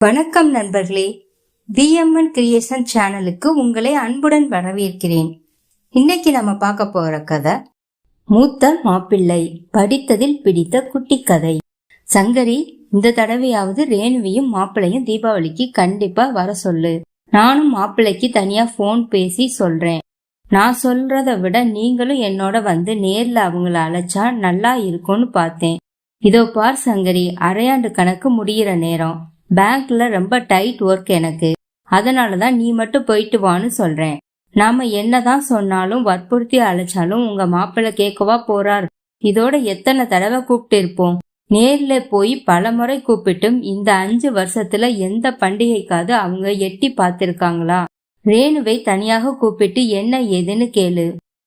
வணக்கம் நண்பர்களே. விஎம்என் கிரியேஷன் சேனலுக்கு உங்களை அன்புடன் வரவேற்கிறேன். இன்னைக்கு நம்ம பார்க்க போற கதை மூத்த மாப்பிள்ளை படித்ததில் பிடித்த குட்டி கதை சங்கரி இந்த தடவையாவது ரேணுவையும் மாப்பிள்ளையும் தீபாவளிக்கு கண்டிப்பா வர சொல்லு. நானும் மாப்பிள்ளைக்கு தனியா ஃபோன் பேசி சொல்றேன். நான் சொல்றதை விட நீங்களும் என்னோட வந்து நேர்ல அவங்கள அழைச்சா நல்லா இருக்கும்னு பார்த்தேன். இதோ பார் சங்கரி அரையாண்டு கணக்கு முடியிற நேரம். பேங்க்ல ரொம்ப டைட் ஒர்க் எனக்கு. அதனால தான் நீ மட்டும் போயிட்டு வான்னு சொல்றேன். நாம என்னதான் சொன்னாலும் வற்புறுத்தி அழைச்சாலும் உங்க மாப்பிள்ளை கேட்கவா போறார்? இதோட எத்தனை தடவை கூப்பிட்டு இருப்போம் நேர்ல போய் பலமுறை கூப்பிட்டும் இந்த அஞ்சு வருஷத்துல எந்த பண்டிகைக்காவது அவங்க எட்டி பார்த்திருக்காங்களா? ரேணுவை தனியாக கூப்பிட்டு என்ன ஏதுன்னு கேளு.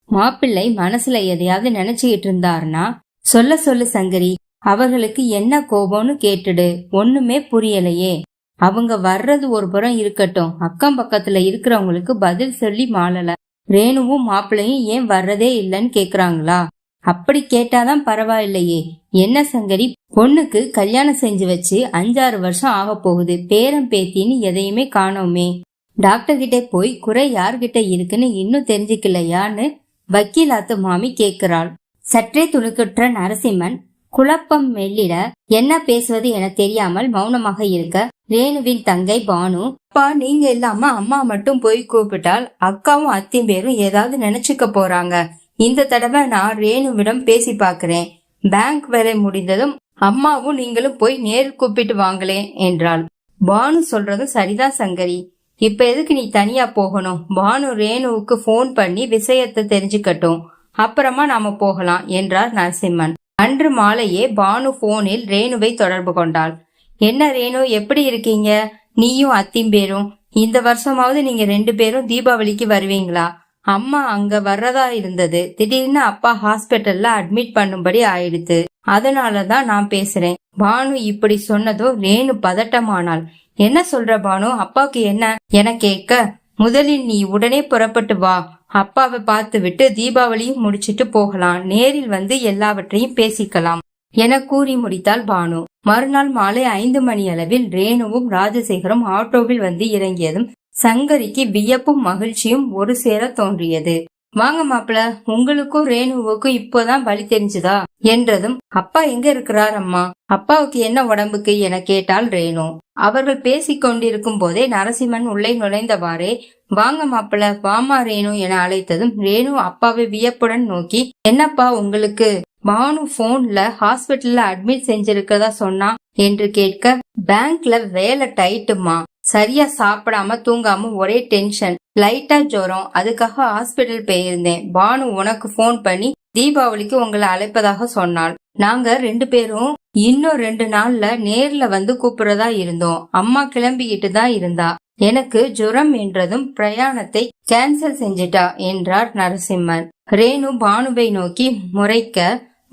மாப்பிள்ளை மனசுல எதையாவது நினைச்சுக்கிட்டு இருந்தாருன்னா சொல்ல சொல்லு சங்கரி. அவர்களுக்கு என்ன கோபம்னு கேட்டுடு. ஒண்ணுமே புரியலையே. அவங்க வர்றது ஒரு புறம் இருக்கட்டும். அக்கம் பக்கத்துல இருக்கிறவங்களுக்கு பதில் சொல்லி மாளல. ரேணுவும் மாப்பிள்ளையும் ஏன் வர்றதே இல்லைன்னு கேக்குறாங்களா? அப்படி கேட்டாதான் பரவாயில்லையே. என்ன சங்கரி? பொண்ணுக்கு கல்யாணம் செஞ்சு வச்சு அஞ்சாறு வருஷம் ஆக போகுது. பேரம் பேத்தின்னு எதையுமே காணோமே. டாக்டர் கிட்டே போய் குறை யார்கிட்ட இருக்குன்னு இன்னும் தெரிஞ்சுக்கலையான்னு வக்கீலாத்து மாமி கேக்குறாள். சற்றே துணுக்குற்ற நரசிம்மன் குழப்பம் மெல்லிட என்ன பேசுவது என தெரியாமல் மௌனமாக இருக்க ரேணுவின் தங்கை பானு அப்பா நீங்க இல்லாம அம்மா மட்டும் போய் கூப்பிட்டால் அக்காவும் அத்தி பேரும் ஏதாவது நினைச்சுக்க போறாங்க. இந்த தடவை நான் ரேணுவிடம் பேசி பாக்குறேன் பேங்க் வேலை முடிந்ததும் அம்மாவும் நீங்களும் போய் நேரில் கூப்பிட்டு வாங்களேன் என்றாள். பானு சொல்றதும் சரிதான் சங்கரி. இப்ப எதுக்கு நீ தனியா போகணும்? பானு ரேணுவுக்கு போன் பண்ணி விஷயத்தை தெரிஞ்சுக்கட்டும். அப்புறமா நாம போகலாம் என்றார் நரசிம்மன். அன்று மாலையே பானு போனில் ரேணுவை தொடர்பு கொண்டாள். என்ன ரேணு எப்படி இருக்கீங்க? நீயும் அத்திம்பேரும் இந்த வருஷமாவது நீங்க ரெண்டு பேரும் தீபாவளிக்கு வருவீங்களா? அம்மா அங்க வர்றதா இருந்தது. திடீர்னு அப்பா ஹாஸ்பிட்டல்ல அட்மிட் பண்ணும்படி ஆயிடுத்து. அதனாலதான் நான் பேசுறேன். பானு இப்படி சொன்னதோ ரேணு பதட்டமானாள். என்ன சொல்ற பானு? அப்பாவுக்கு என்ன? என கேட்க முதலில் நீ உடனே புறப்பட்டு வா. அப்பாவை பார்த்துவிட்டு தீபாவளியும் முடிச்சிட்டு போகலாம். நேரில் வந்து எல்லாவற்றையும் பேசிக்கலாம் என கூறி முடித்தாள் பானு. மறுநாள் மாலை ஐந்து மணி அளவில் ரேணுவும் ராஜசேகரும் ஆட்டோவில் வந்து இறங்கியதும் சங்கரிக்கு வியப்பும் மகிழ்ச்சியும் ஒரு சேர தோன்றியது. வாங்க மாப்பிள உங்களுக்கும் ரேணுவுக்கும் இப்போதான் பலி தெரிஞ்சுதா? என்றதும் அப்பா எங்க இருக்கிறார் அம்மா? அப்பாவுக்கு என்ன உடம்புக்கு? என கேட்டாள் ரேணு. அவர்கள் பேசிக் கொண்டிருக்கும் போதே நரசிம்மன் உள்ளே நுழைந்தவாறே வாங்க மாப்பிள வாமா ரேணு என அழைத்ததும் ரேணு அப்பாவை வியப்புடன் நோக்கி என்னப்பா உங்களுக்கு? பானு போன்ல ஹாஸ்பிட்டல்ல அட்மிட் செஞ்சிருக்கதா சொன்னா? என்று கேட்க பேங்க்ல வேலை டைட்டுமா? சரியா சாப்பிடாம தூங்காம ஒரே டென்ஷன் லைட்டா ஜுரம். அதுக்காக ஹாஸ்பிட்டல் போயிருந்தேன். பானு உனக்கு போன் பண்ணி தீபாவளிக்கு உங்களை அழைப்பதாக சொன்னாள். நாங்க ரெண்டு பேரும் இன்னும் ரெண்டு நாள்ல நேர்ல வந்து கூப்பிடுறதா இருந்தோம். அம்மா கிளம்பிக்கிட்டு தான் இருந்தா. எனக்கு ஜுரம் என்றதும் பிரயாணத்தை கேன்சல் செஞ்சிட்டா என்றார் நரசிம்மன். ரேணு பானுவை நோக்கி முறைக்க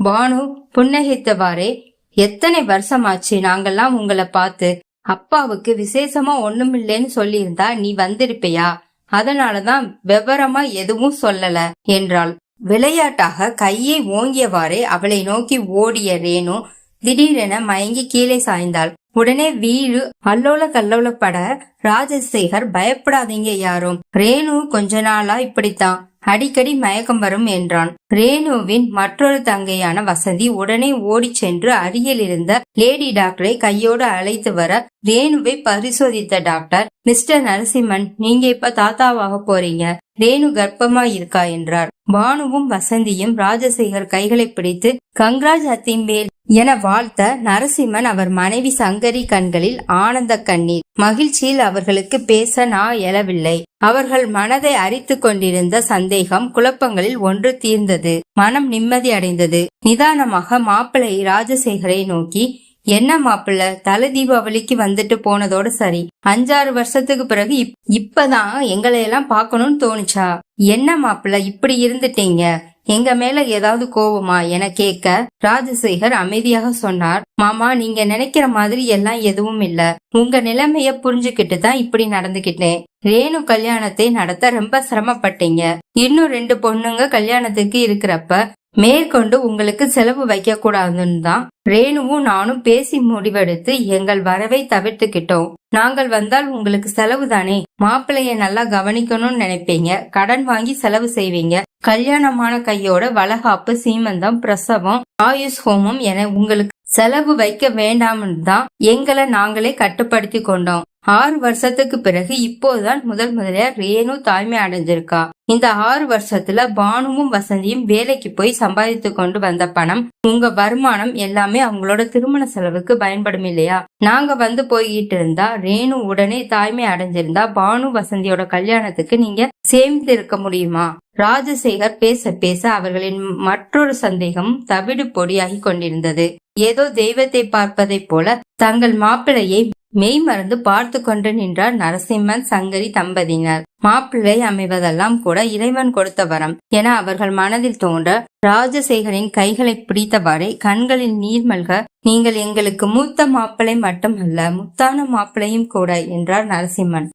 பானு புன்னகைத்தவாறே. எத்தனை வருஷமாச்சு நாங்கெல்லாம் உங்களை பார்த்து? அப்பாவுக்கு விசேஷமா ஒண்ணுமில்லைன்னு சொல்லியிருந்தா நீ வந்திருப்பியா? அதனாலதான் விவரமா எதுவும் சொல்லல என்றாள். விளையாட்டாக கையை ஓங்கியவாறே அவளை நோக்கி ஓடிய ரேணு திடீரென மயங்கி கீழே சாய்ந்தாள். உடனே வீடு அல்லோல கல்லோலப்பட ராஜசேகர் பயப்படாதீங்க யாரும். ரேணு கொஞ்ச நாளா இப்படித்தான். அடிக்கடி மயக்கம் வரும் என்றான். ரேணுவின் மற்றொரு தங்கையான வசந்தி உடனே ஓடி சென்று அருகில் இருந்த லேடி டாக்டரை கையோடு அழைத்து வர ரேணுவை பரிசோதித்த டாக்டர் மிஸ்டர் நரசிம்மன் நீங்க இப்ப தாத்தாவாக போறீங்க. ரேணு கர்ப்பமா இருக்கா? என்றார். பானுவும் வசந்தியும் ராஜசேகர் கைகளை பிடித்து கங்ராஜ் அத்திம்பேல் என வாழ்த்த நரசிம்மன் அவர் மனைவி சங்கரி கண்களில் ஆனந்த கண்ணீர். மகிழ்ச்சியில் அவர்களுக்கு பேச நான் எழவில்லை. அவர்கள் மனதை அரித்து கொண்டிருந்த சந்தேகம் குழப்பங்களில் ஒன்று தீர்ந்தது. மனம் நிம்மதி அடைந்தது. நிதானமாக மாப்பிள்ளை ராஜசேகரை நோக்கி என்ன மாப்பிள்ள தலை தீபாவளிக்கு வந்துட்டு போனதோட சரி. அஞ்சாறு வருஷத்துக்கு பிறகு இப்பதான் எங்களை எல்லாம் பாக்கணும்னு தோணுச்சா? என்ன மாப்பிள்ள இப்படி இருந்துட்டீங்க? எங்க மேல ஏதாவது கோபமா என கேட்க ராஜசேகர் அமைதியாக சொன்னார் மாமா நீங்க நினைக்கிற மாதிரி எல்லாம் எதுவும் இல்ல. உங்க நிலைமைய புரிஞ்சுக்கிட்டு தான் இப்படி நடந்துகிட்டேன். ரேணு கல்யாணத்தை நடத்த ரொம்ப சிரமப்பட்டீங்க. இன்னும் ரெண்டு பொண்ணுங்க கல்யாணத்துக்கு இருக்கிறப்ப மேற்கொண்டு உங்களுக்கு செலவு வைக்க கூடாதுன்னு தான் ரேணுவும் நானும் பேசி முடிவெடுத்து எங்கள் வரவை தவிர்த்துக்கிட்டோம். நாங்கள் வந்தால் உங்களுக்கு செலவு தானே? மாப்பிள்ளைய நல்லா கவனிக்கணும்னு நினைப்பீங்க. கடன் வாங்கி செலவு செய்வீங்க. கல்யாணமான கையோட வளகாப்பு சீமந்தம் பிரசவம் ஆயுஷ் ஹோமம் என உங்களுக்கு செலவு வைக்க வேண்டாம்னு தான் எங்களை நாங்களே கட்டுப்படுத்தி கொண்டோம். ஆறு வருஷத்துக்கு பிறகு இப்போதுதான் முதல் முதலியா ரேணு தாய்மை அடைஞ்சிருக்கா. இந்த ஆறு வருஷத்துல பானுவும் வசந்தியும் வேலைக்கு போய் சம்பாதித்து கொண்டு வந்த பணம் உங்க வருமானம் எல்லாமே அவங்களோட திருமண செலவுக்கு பயன்படும் இல்லையா? நாங்க வந்து போய்கிட்டு இருந்தா ரேணு உடனே தாய்மை அடைஞ்சிருந்தா பானு வசந்தியோட கல்யாணத்துக்கு நீங்க சேமித்து இருக்க முடியுமா? ராஜசேகர் பேச பேச அவர்களின் மற்றொரு சந்தேகம் தவிடு பொடியாகி கொண்டிருந்தது. ஏதோ தெய்வத்தை பார்ப்பதைப் போல தங்கள் மாப்பிள்ளையை மெய் மறந்து பார்த்து கொண்டு நின்றார் நரசிம்மன் சங்கரி தம்பதியினர். மாப்பிள்ளை அமைவதெல்லாம் கூட இறைவன் கொடுத்த வரம். என அவர்கள் மனதில் தோன்ற ராஜசேகரின் கைகளை பிடித்தவாறே கண்களில் நீர் மல்க நீங்கள் எங்களுக்கு மூத்த மாப்பிள்ளை மட்டுமல்ல முத்தான மாப்பிள்ளையும் கூட என்றார் நரசிம்மன்.